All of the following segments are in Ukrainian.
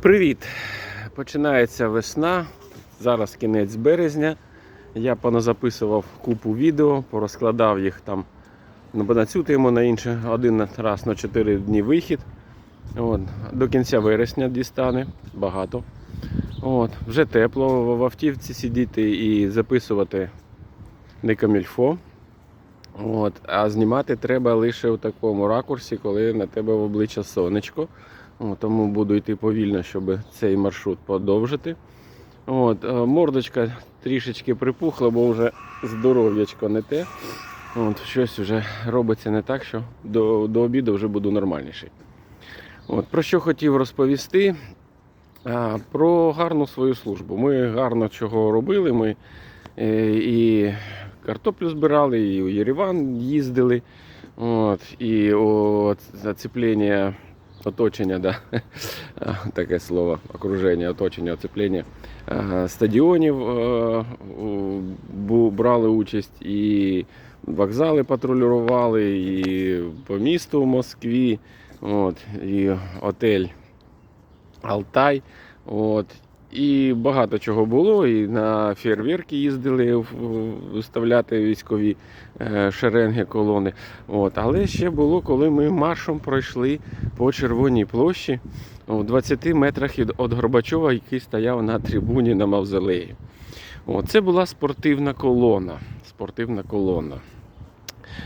Привіт! Починається весна. Зараз кінець березня. Я поназаписував купу відео, порозкладав їх там на цю тему, на інше. Один раз на 4 дні вихід. От. До кінця вересня дістане багато. От. Вже тепло в автівці сидіти і записувати не камільфо. От. А знімати треба лише у такому ракурсі, коли на тебе в обличчя сонечко. Тому буду йти повільно, щоб цей маршрут подовжити. От, е, мордочка трішечки припухла, бо вже здоров'ячко не те. От, щось вже робиться не так, що до, до обіду вже буду нормальніший. От, про що хотів розповісти? А, про гарну свою службу. Ми гарно чого робили. Ми е, і картоплю збирали, і у Єреван їздили. От, і о, зацеплення оточення, да. таке слово, окруження, оточення, оцеплення е, стадіонів е, брали участь, і вокзали патрулювали, і по місту в Москві, от, і отель Алтай. От. І багато чого було. І на фейерверки їздили виставляти військові е, шеренги, колони. От. Але ще було, коли ми маршем пройшли по Червоній площі в 20 метрах від Горбачова, який стояв на трибуні на мавзолеї. От. Це була спортивна колона. Спортивна колона.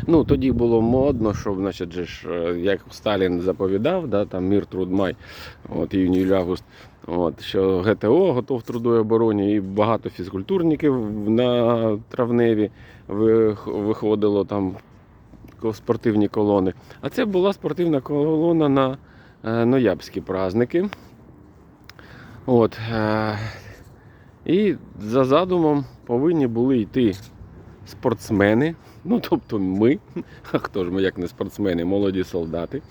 Ну, тоді було модно, що, значить, ж, е, як Сталін заповідав, да, там мір труд май, от, іюнь, август, от, що ГТО готов трудовій обороні, і багато фізкультурників на травневі виходило там спортивні колони. А це була спортивна колона на е, ноябрьські праздники. От, е, і за задумом повинні були йти спортсмени, ну тобто ми, а хто ж ми, як не спортсмени, молоді солдати.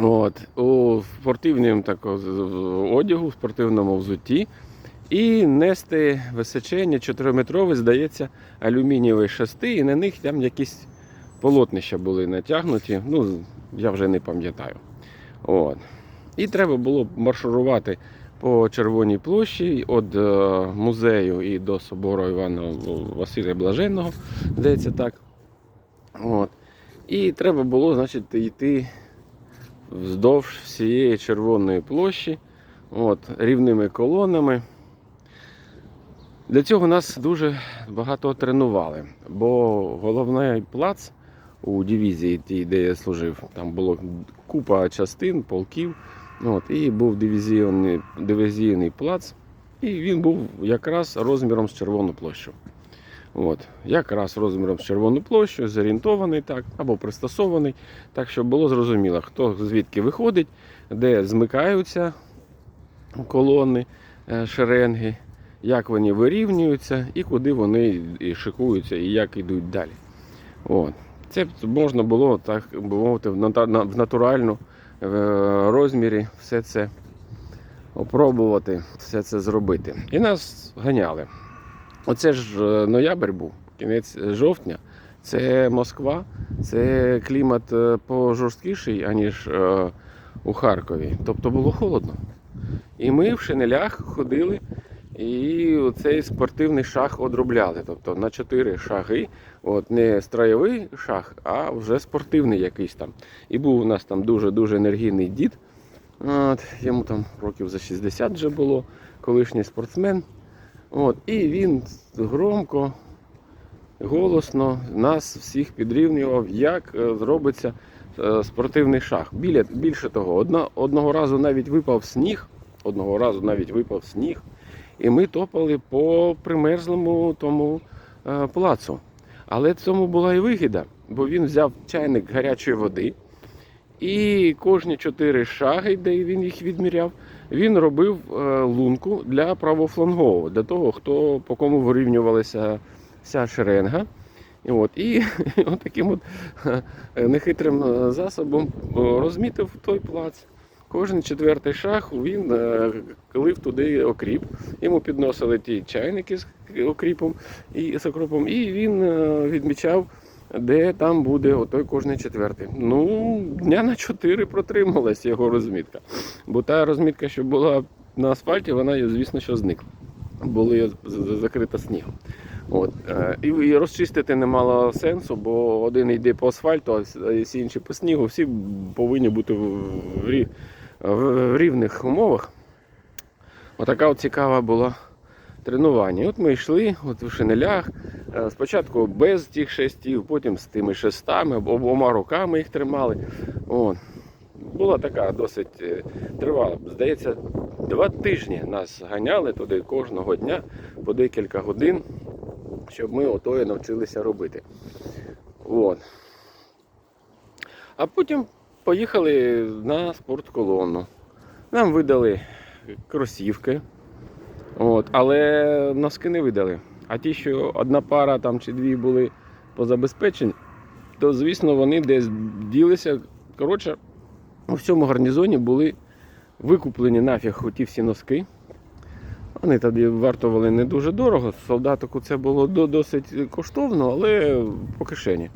От, у спортивному тако, з- з- одягу, в спортивному взутті. І нести височення 4-метрові, здається, алюмінієві шасти, і на них там якісь полотнища були натягнуті. Ну, я вже не пам'ятаю. От. І треба було маршурувати по Червоній площі від е, музею і до собору Івана Василя Блаженного, здається так. От. І треба було, значить, йти вздовж всієї червоної площі, от, рівними колонами. Для цього нас дуже багато тренували, бо головний плац у дивізії, тій, де я служив, там було купа частин, полків. От, і був дивізійний, дивізійний плац, і він був якраз розміром з червону площу. От, якраз розміром з червону площу, зорієнтований так, або пристосований, так, щоб було зрозуміло, хто звідки виходить, де змикаються колони, е, шеренги, як вони вирівнюються і куди вони шикуються, і як йдуть далі. От. Це можна було так би мовити в ната- на- в е, розмірі все це опробувати, все це зробити. І нас ганяли. Оце ж е, ноябрь був, кінець жовтня. Це Москва, це клімат е, пожорсткіший, аніж е, у Харкові. Тобто було холодно. І ми в шинелях ходили і цей спортивний шах одробляли. Тобто на чотири шаги, от не строєвий шах, а вже спортивний якийсь там. І був у нас там дуже-дуже енергійний дід. От, йому там років за 60 вже було, колишній спортсмен. От, і він громко, голосно нас всіх підрівнював, як е, зробиться е, спортивний шах. Біля, більше того, одна, одного разу навіть випав сніг, одного разу навіть випав сніг, і ми топали по примерзлому тому е, плацу. Але цьому була і вигіда, бо він взяв чайник гарячої води, і кожні чотири шаги, де він їх відміряв, він робив е, лунку для правофлангового, для того, хто по кому вирівнювалася вся шеренга. І от, і от таким от е, нехитрим е, засобом розмітив той плац. Кожен четвертий шаг він клив туди окріп. Йому підносили ті чайники з окріпом і з окропом, і він відмічав де там буде отой кожний четвертий. Ну, дня на 4 протрималась його розмітка. Бо та розмітка, що була на асфальті, вона, звісно, що зникла. З- закрита снігом. От. е, І, розчистити не мало сенсу, бо один йде по асфальту, а всі- інші по снігу. Всі повинні бути в рівних умовах. Отака от цікава була тренування. От ми йшли от в шинелях. Е, Спочатку без тих шестів, потім з тими шестами, обома руками їх тримали. От. Була така досить е, тривала. Здається, два тижні нас ганяли туди кожного дня по декілька годин, щоб ми отоє навчилися робити. От. А потім поїхали на спортколону. Нам видали кросівки, от, але носки не видали. А ті, що одна пара там чи дві були по забезпеченню, то звісно вони десь ділися. Коротше, у всьому гарнізоні були викуплені нафіг оті всі носки. Вони тоді вартували не дуже дорого. Солдатику це було досить коштовно, але по кишені.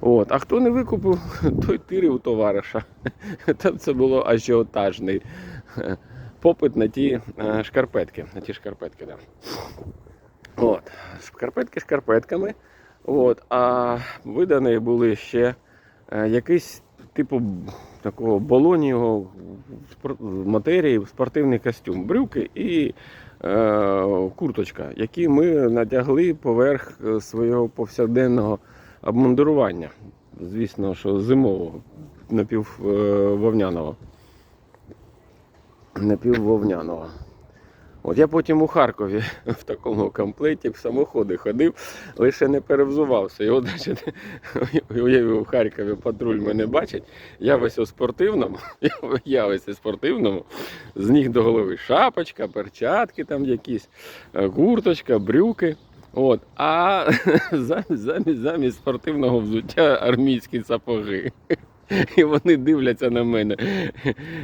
От. А хто не викупив, той тирив товариша. Там це було ажіотажний попит на ті е, шкарпетки. На ті шкарпетки, да. От. Шкарпетки шкарпетками. От. А видані були ще е, якийсь типу такого болонього матерії, спортивний костюм, брюки і е, курточка, які ми надягли поверх е, свого повсякденного обмундирування. Звісно, що зимового, напіввовняного. Напіввовняного. От я потім у Харкові в такому комплекті в самоходи ходив, лише не перевзувався. От, значить, уявив, у Харкові патруль мене бачить. Я весь у спортивному, я весь у спортивному, з ніг до голови шапочка, перчатки там якісь, е, курточка, брюки. От. А замість, замість, замість спортивного взуття армійські сапоги. І вони дивляться на мене.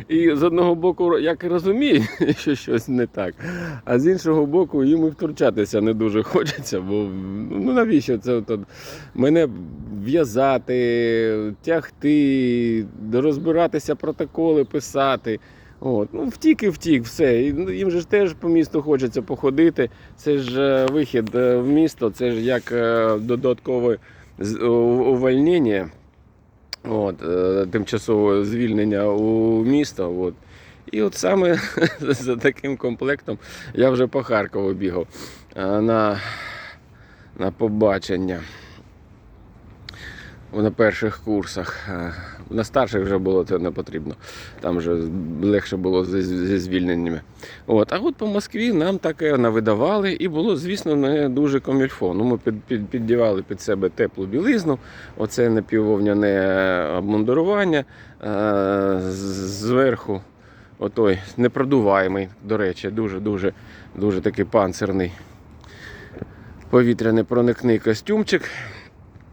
І з одного боку, як і розуміють, що щось не так, а з іншого боку, їм і втручатися не дуже хочеться, бо ну навіщо це от, мене в'язати, тягти, розбиратися протоколи, писати. От. Ну, втік і втік, все. Ну, їм же ж теж по місту хочеться походити. Це ж е, вихід е, в місто, це ж як е, додаткове увольнення. От, е, тимчасове звільнення у місто. От. І от саме за таким комплектом я вже по Харкову бігав е, на, на побачення. На перших курсах. Е, На старших вже було це не потрібно. Там вже легше було зі, звільненнями. От. А от по Москві нам таке навидавали, і було, звісно, не дуже комільфо. Ну, ми під, під, піддівали під себе теплу білизну, оце напіввовняне обмундирування. Е, Зверху отой непродуваємий, до речі, дуже-дуже дуже такий панцирний повітряний проникний костюмчик.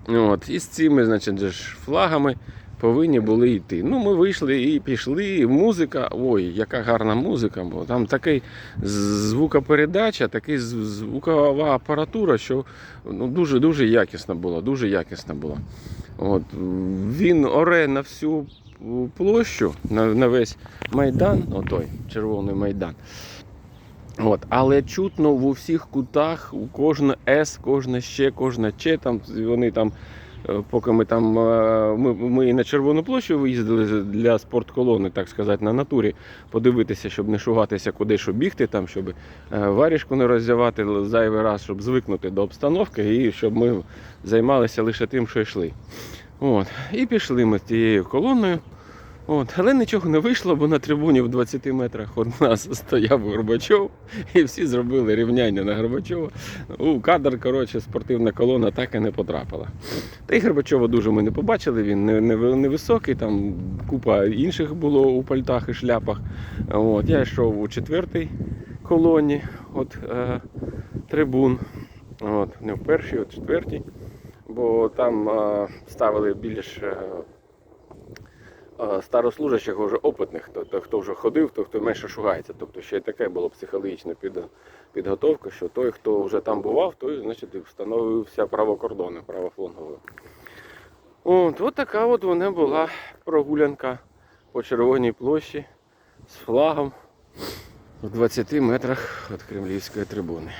От, і з цими, значить, флагами повинні були йти. Ну, ми вийшли і пішли. Музика, ой, яка гарна музика, бо там такий звукопередача, такий з- звукова апаратура, що ну, дуже-дуже якісна була, дуже якісна була. От, він оре на всю площу, на, на весь майдан, отой, червоний майдан. От, але чутно в усіх кутах, у кожне С, кожне ще, кожне Ч, там вони там, е, поки ми там е, ми, ми на Червону площу виїздили для спортколони, так сказати, на натурі, подивитися, щоб не шугатися, куди що бігти, там, щоб е, варішку не роззявати зайвий раз, щоб звикнути до обстановки і щоб ми займалися лише тим, що йшли. От. І пішли ми з тією колоною. От, але нічого не вийшло, бо на трибуні в 20 метрах від нас стояв Горбачов, і всі зробили рівняння на Горбачова. У кадр, коротше, спортивна колона так і не потрапила. Та й Горбачова дуже ми не побачили, він не, не, невисокий, там купа інших було у пальтах і шляпах. От, я йшов у четвертій колоні от, е, трибун. От, не в першій, в четвертій. Бо там е, ставили більш. Е, старослужащих, вже опитних, тобто хто вже ходив, то хто менше шугається. Тобто ще й таке було психологічна під, підготовка, що той, хто вже там бував, той значить, встановився правокордони, правофланговий. От, от така от вона була прогулянка по Червоній площі з флагом в 20 метрах від Кремлівської трибуни.